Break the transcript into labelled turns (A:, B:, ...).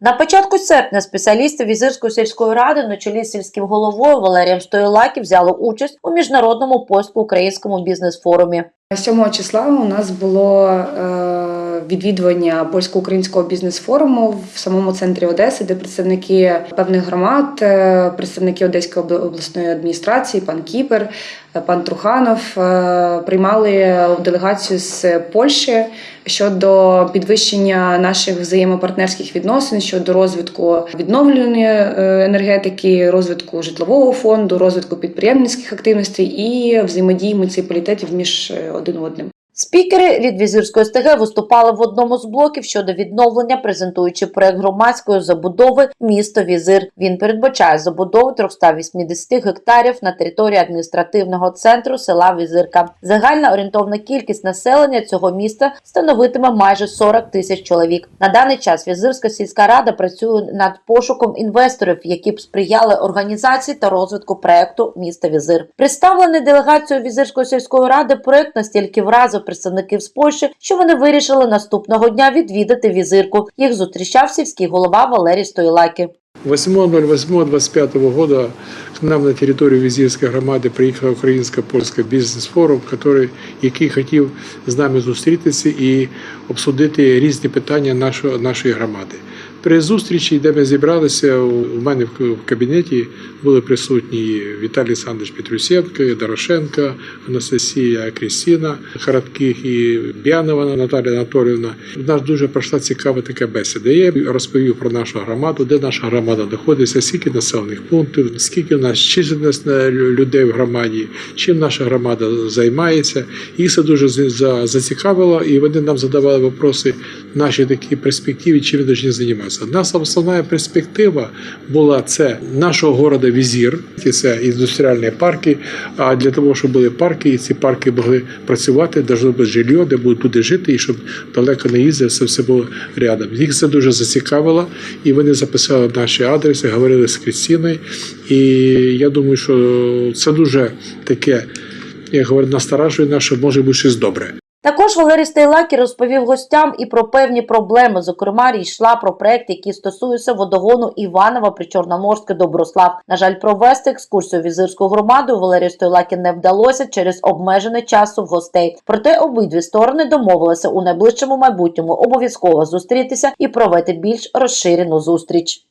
A: На початку серпня спеціалісти Візирської сільської ради на чолі з сільським головою Валерієм Стоїлакі взяли участь у міжнародному польсько-українському бізнес-форумі.
B: 7 числа у нас було е, відвідування польсько-українського бізнес-форуму в самому центрі Одеси, де представники певних громад, е, представники Одеської обласної адміністрації, пан Кіпер, е, пан Труханов е, приймали делегацію з Польщі щодо підвищення наших взаємопартнерських відносин щодо розвитку відновлюваної е, енергетики, розвитку житлового фонду, розвитку підприємницьких активностей і взаємодії муніципалітетів між один одним.
A: Спікери від Візирської СТГ виступали в одному з блоків щодо відновлення, презентуючи проект громадської забудови місто Візир. Він передбачає забудову 380 гектарів на території адміністративного центру села Візирка. Загальна орієнтовна кількість населення цього міста становитиме майже 40 тисяч чоловік. На даний час Візирська сільська рада працює над пошуком інвесторів, які б сприяли організації та розвитку проекту міста Візир. Представлений делегацією Візирської сільської ради проект настільки вразив представників з Польщі, що вони вирішили наступного дня відвідати візирку. Їх зустрічав сільський голова Валерій Стоїлакі.
C: 8.08.25 года к нам на територію Візірської громади приїхала українсько польська бізнес-форум, який, хотів з нами зустрітися і обсудити різні питання нашої громади. При зустрічі, де ми зібралися, у мене в в кабінеті були присутні Віталій Олександрович Петрусенко, Дорошенко, Анастасія Крістіна Харатких і Бянова Наталія Анатоліївна. У нас дуже пройшла цікава така бесіда. Я розповів про нашу громаду, де наша громада знаходиться, скільки населених пунктів, скільки у нас чисельність на лю- людей в громаді, чим наша громада займається. Їх це дуже за- за- зацікавило, і вони нам задавали питання, наші такі перспективи, чим ми повинні займатися. Наша основна перспектива була це нашого города Візір, це індустріальні парки. А для того, щоб були парки, і ці парки могли працювати, должно бути жилье, де будуть люди жити, і щоб далеко не їздили, це все було рядом. Їх це дуже зацікавило, і вони записали наші адреси, говорили з Крістіною. І я думаю, що це дуже таке, як говорять, насторажує нас, що може бути щось добре.
A: Також Валерій Стейлакі розповів гостям і про певні проблеми. Зокрема, йшла про проект, який стосується водогону Іванова при Чорноморське Доброслав. На жаль, провести екскурсію візирську громаду Валерію Стойлакі не вдалося через обмежений час у гостей. Проте обидві сторони домовилися у найближчому майбутньому обов'язково зустрітися і провести більш розширену зустріч.